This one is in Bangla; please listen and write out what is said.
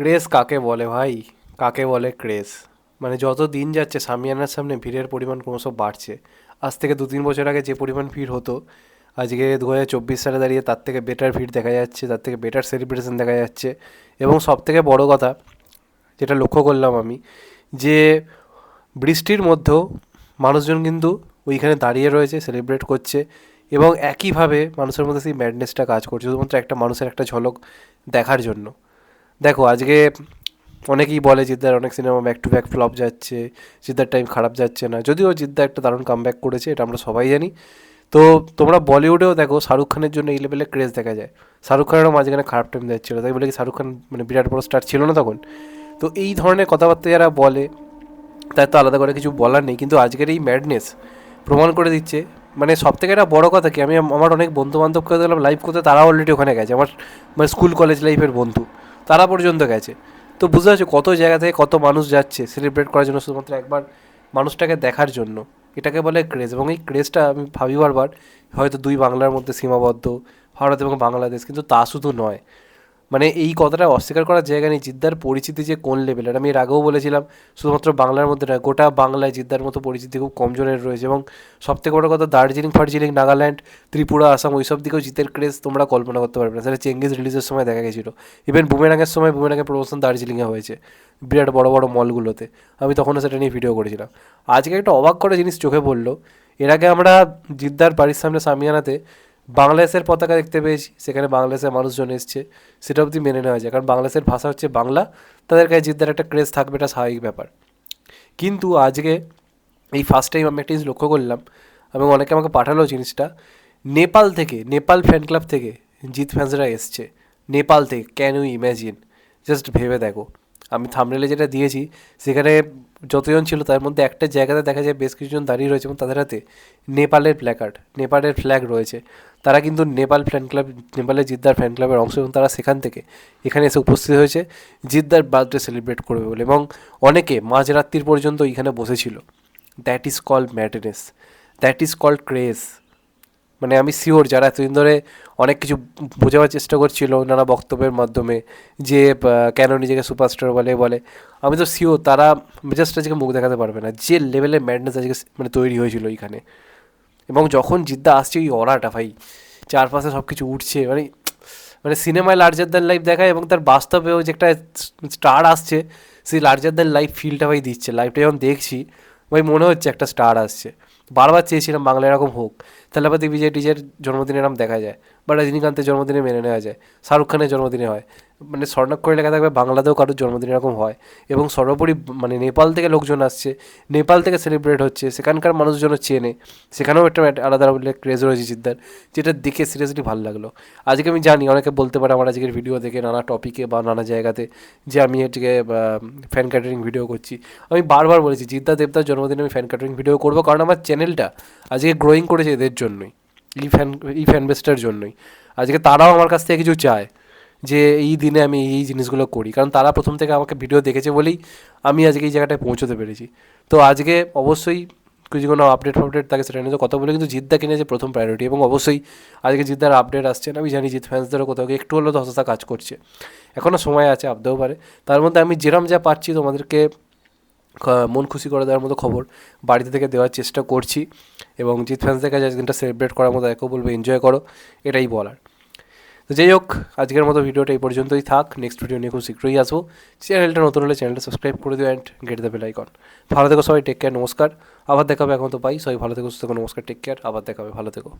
ক্রেজ কাকে বলে ভাই? কাকে বলে ক্রেজ? মানে যত দিন যাচ্ছে, সামিয়ানার সামনে ভিড়ের পরিমাণ ক্রমশ বাড়ছে। আজ থেকে দু তিন বছর আগে যে পরিমাণ ভিড় হতো, আজকে দু হাজার চব্বিশ সালে দাঁড়িয়ে তার থেকে বেটার ভিড় দেখা যাচ্ছে, তার থেকে বেটার সেলিব্রেশন দেখা যাচ্ছে। এবং সব থেকে বড়ো কথা, যেটা লক্ষ্য করলাম আমি, যে বৃষ্টির মধ্যেও মানুষজন কিন্তু ওইখানে দাঁড়িয়ে রয়েছে সেলিব্রেট করছে এবং একইভাবে মানুষের মধ্যে সেই ম্যাডনেসটা কাজ করছে, শুধুমাত্র একটা মানুষের একটা ঝলক দেখার জন্য। দেখো, আজকে অনেকেই বলে জিদ্দার অনেক cinema back to back flop যাচ্ছে, জিদ্দার টাইম খারাপ যাচ্ছে না। যদিও জিদ্দা একটা দারুণ কাম করেছে, এটা আমরা সবাই জানি। তো তোমরা বলিউডেও দেখো, শাহরুখ খানের জন্য এই লেভেলে ক্রেজ দেখা যায়। শাহরুখ খানেরও মাঝখানে খারাপ টাইম যাচ্ছিল, তাই বলে কি শাহরুখ খান মানে বিরাট বড় স্টার ছিল না তখন? তো এই ধরনের কথাবার্তা যারা বলে, তার তো আলাদা করে কিছু বলার নেই। কিন্তু আজকের এই ম্যাডনেস প্রমাণ করে দিচ্ছে মানে সব থেকে একটা বড়ো কথা কি, আমি আমার অনেক বন্ধু বান্ধবকে দেখলাম লাইভ করতে তারা অলরেডি ওখানে গেছে। আমার মানে স্কুল কলেজ লাইফের বন্ধু। তারা পর্যন্ত গেছে। তো বুঝতে পারছ কত জায়গা থেকে কত মানুষ যাচ্ছে সেলিব্রেট করার জন্য শুধুমাত্র একবার মানুষটাকে দেখার জন্য। এটাকে বলে ক্রেজ এবং এই ক্রেজটা আমি ভাবি বারবার, হয়তো দুই বাংলার মধ্যে সীমাবদ্ধ, ভারত এবং বাংলাদেশ, কিন্তু তা শুধু নয়। মানে এই কথাটা অস্বীকার করার জায়গা নেই। জিদ্দার পরিচিতি যে কোন লেভেলের আমি এর আগেও বলেছিলাম, শুধুমাত্র বাংলার মধ্যে নয়, গোটা বাংলায় জিদ্দার মতো পরিচিতি খুব কম জনের রয়েছে এবং সবথেকে বড় কথা, দার্জিলিং, ফার্জিলিং, নাগাল্যান্ড, ত্রিপুরা, আসাম ওইসব দিকেও জিতের ক্রেজ তোমরা কল্পনা করতে পারবে না। সেটা চেঙ্গিজ রিলিজের সময় দেখা গেছিল। ইভেন বুমেরাঙের সময় বুমেরাঙের প্রমোশন দার্জিলিংয়ে হয়েছে, বিরাট বড় বড় মলগুলোতে আমি তখনও সেটা নিয়ে ভিডিও করেছিলাম। আজকে একটা অবাক করা জিনিস চোখে পড়ল। এর আগে আমরা জিদ্দার বাড়ির সামনে সামিয়ানাতে বাংলাদেশের পতাকা দেখতে পেয়েছি, সেখানে বাংলাদেশের মানুষজন এসছে, সেটা অবধি মেনে নেওয়া যায়। কারণ বাংলাদেশের ভাষা হচ্ছে বাংলা, তাদের কাছে জিদ্দার একটা ক্রেজ থাকবে, এটা স্বাভাবিক ব্যাপার। কিন্তু আজকে এই ফার্স্ট টাইম আমি একটা জিনিস লক্ষ্য করলাম, এবং অনেকে আমাকে পাঠালো জিনিসটা, নেপাল থেকে, নেপাল ফ্যান ক্লাব থেকে জিৎ ফ্যান্সরা এসছে, নেপাল থেকে ক্যান ইউ ইম্যাজিন জাস্ট ভেবে দেখো। আমি থামনেলে যেটা দিয়েছি, সেখানে যতজন ছিল তার মধ্যে একটা জায়গাতে দেখা যায় বেশ কিছুজন দাঁড়িয়ে রয়েছে এবং তাদের হাতে নেপালের প্ল্যাকার্ড নেপালের ফ্ল্যাগ রয়েছে। তারা কিন্তু নেপাল ফ্যান ক্লাব নেপালের জিদ্দার ফ্যান ক্লাবের অংশ এবং তারা সেখান থেকে এখানে এসে উপস্থিত হয়েছে। জিদ্দার বার্থডে সেলিব্রেট করবে বলে এবং অনেকে মাঝরাত্রির পর্যন্ত এখানে বসেছিল। That is called madness that is called craze মানে আমি শিওর যারা এতদিন ধরে অনেক কিছু বোঝাবার চেষ্টা করছিল নানা বক্তব্যের মাধ্যমে, যে কেন নিজেকে সুপারস্টার বলে বলে, আমি তো শিওর তারা জাস্ট আজকে মুখ দেখাতে পারবে না। যে লেভেলের ম্যাডনেস আজকে মানে তৈরি হয়েছিল এইখানে। এবং যখন জিদ্দা আসছে ওই অরাটা ভাই, চারপাশে সব কিছু উঠছে মানে মানে সিনেমায় লার্জার দ্যান লাইফ দেখায় এবং তার বাস্তবেও যে একটা স্টার আসছে, সেই লার্জার দ্যান লাইফ ফিলটা ভাই দিচ্ছে। লাইফটা যখন দেখছি, ভাই মনে হচ্ছে একটা স্টার আসছে। বারবার চেয়েছিলাম বাংলা এরকম হোক, তাহলে আবার দেখবি যে ডিজের জন্মদিনে এরকম দেখা যায়, বা রজনীকান্তের জন্মদিনে মেনে নেওয়া যায়, শাহরুখ খানের জন্মদিনে হয় মানে স্বর্ণাক্ষরে লেখা থাকবে, বাংলাতেও কারোর জন্মদিন এরকম হয়, এবং সর্বোপরি মানে নেপাল থেকে লোকজন আসছে, নেপাল থেকে সেলিব্রেট হচ্ছে, সেখানকার মানুষজনও চেনে, সেখানেও একটা আলাদা ক্রেজ রয়েছে জিদ্দার, যেটা দেখে সিরিয়াসলি ভালো লাগল। আজকে আমি জানি, অনেকে বলতে পারে আমার আজকের ভিডিও দেখে নানা টপিকে বা নানা জায়গাতে যে আমি এটিকে ফ্যান ক্যাটারিং ভিডিও করছি। আমি বারবার বলেছি, জিদ্দা দেবদার জন্মদিনে আমি ফ্যান ক্যাটারিং ভিডিও করব, কারণ আমার চ্যানেলটা আজকে গ্রোয়িং করেছে এদের জন্যই, এই ফ্যান এই ফ্যান বেসটার জন্যই। আজকে তারাও আমার কাছ থেকে কিছু চায় যে এই দিনে আমি এই জিনিসগুলো করি। কারণ তারা প্রথম থেকে আমাকে ভিডিও দেখেছে বলেই আমি আজকে এই জায়গাটায় পৌঁছতে পেরেছি। তো আজকে অবশ্যই কিছু কোনো আপডেট ফাপডেট থাকে সেটা নিয়ে কথা বলে, কিন্তু জিদ্দা কিনেছে প্রথম প্রায়োরিটি এবং অবশ্যই আজকে জিদ্দার আপডেট আসছে আমি জানি জিৎ ফ্যান্সদেরও কোথাও একটু হলেও দশটা কাজ করছে। এখনও সময় আছে আপতেও পারে। তার মধ্যে আমি যেরম যা পাচ্ছি তোমাদেরকে মন খুশি করে দেওয়ার মতো খবর বাড়িতে থেকে দেওয়ার চেষ্টা করছি এবং জিৎ ফ্যান্সদের কাছে দিনটা সেলিব্রেট করার মতো একও বলব এনজয় করো, এটাই বলার। তো যাই হোক, আজকের মতো ভিডিওটা এই পর্যন্তই থাক নেক্সট ভিডিও নিয়ে খুব শীঘ্রই আসব। চ্যানেলটা নতুন হলে চ্যানেলটা সাবস্ক্রাইব করে দিও and get the bell icon ভালো থেকো সবাই টেক কেয়ার নমস্কার। আবার দেখাবে এখন তো পাই সবাই ভালো থেকো, সুস্থ নমস্কার টেক কেয়ার আবার দেখাবে, ভালো থেকো।